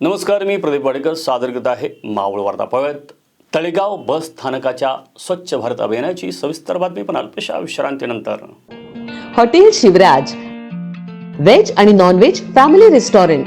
नमस्कार मी प्रदीप वाडेकर. सादर करत आहे मावळ वार्ता तळेगाव बस स्थानकाच्या स्वच्छ भारत अभियानाची सविस्तर बातमी पण अल्पशा विश्रांतीनंतर. हॉटेल शिवराज. व्हेज आणि non veg family restaurant.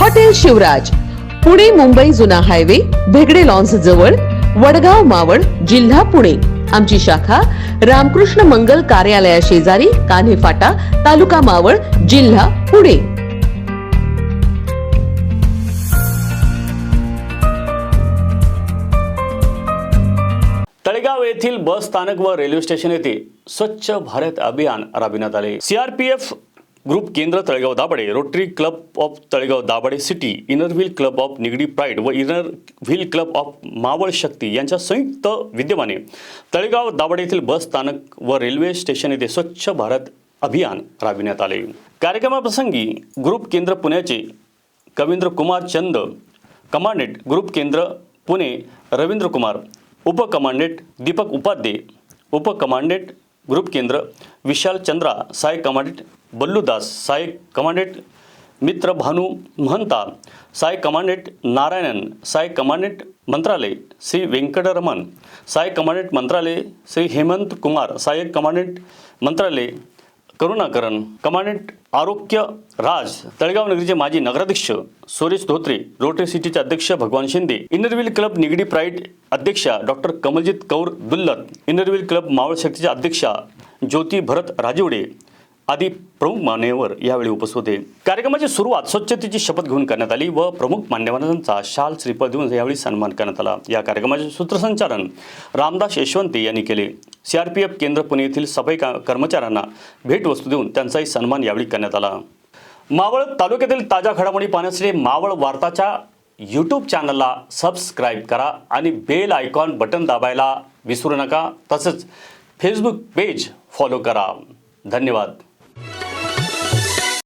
Hotel Shivraj Pune Mumbai जुना हायवे भेगडे लॉन्स जवळ वडगाव मावळ जिल्हा पुणे. आमची शाखा रामकृष्ण मंगल कार्यालया शेजारी कान्हे फाटा तालुका मावळ जिल्हा पुणे. तळेगाव येथील बस स्थानक व रेल्वे स्टेशन येथे स्वच्छ भारत अभियान राबविण्यात आले. सीआरपीएफ ग्रुप केंद्र Talegaon Dabhade rotary club of Talegaon Dabhade city inner wheel club of Nigdi pride व inner wheel club of Maval Shakti यांच्या संयुक्त विद्यमाने तळेगाव दाभाडे येथील बस स्थानक व रेल्वे स्टेशन येथे स्वच्छ भारत अभियान राबविण्यात आले. कार्यक्रमाप्रसंगी ग्रुप केंद्र पुण्याचे कवींद्र कुमार चंद कमांडेंट ग्रुप केंद्र पुणे रवींद्र कुमार उपकमांडेंट दीपक उपाध्ये उपकमांडेंट ग्रुप केंद्र विशाल चंद्रा साय कमांडेंट बल्लूदास सहाय्यक कमांडेंट मित्र भानू महंता सहाय्यक कमांडेंट नारायणन सहाय्यक कमांडेंट मंत्रालय श्री व्यंकटरमण सहाय्यक कमांडेंट मंत्रालय श्री हेमंत कुमार सहाय्यक कमांडेंट मंत्रालय करुणाकरण कमांडेंट आरोग्य राज तळेगाव नगरीचे माजी नगराध्यक्ष सुरेश धोत्रे रोटरी सिटीचे अध्यक्ष Bhagwan Shinde inner wheel club Nigdi pride अध्यक्षा doctor Kamaljeet Kaur Dullat inner wheel club Maval शक्तीच्या अध्यक्षा ज्योती भरत राजिवडे आदी प्रमुख मान्यवर यावेळी उपस्थित होते. कार्यक्रमाची सुरुवात स्वच्छतेची शपथ घेऊन करण्यात आली व प्रमुख मान्यवरांचा शाल श्रीफळ देऊन यावेळी सन्मान करण्यात आला. या कार्यक्रमाचे सूत्रसंचालन रामदास यशवंती यांनी केले. सीआरपीएफ केंद्र पुणे येथील सफाई का कर्मचाऱ्यांना भेटवस्तू देऊन त्यांचाही सन्मान यावेळी करण्यात आला. मावळ तालुक्यातील ताज्या घडामोडी पाहण्यासाठी मावळ वार्ताच्या यूट्यूब चॅनलला सबस्क्राईब करा आणि बेल आयकॉन बटन दाबायला विसरू नका. तसंच फेसबुक पेज फॉलो करा. धन्यवाद.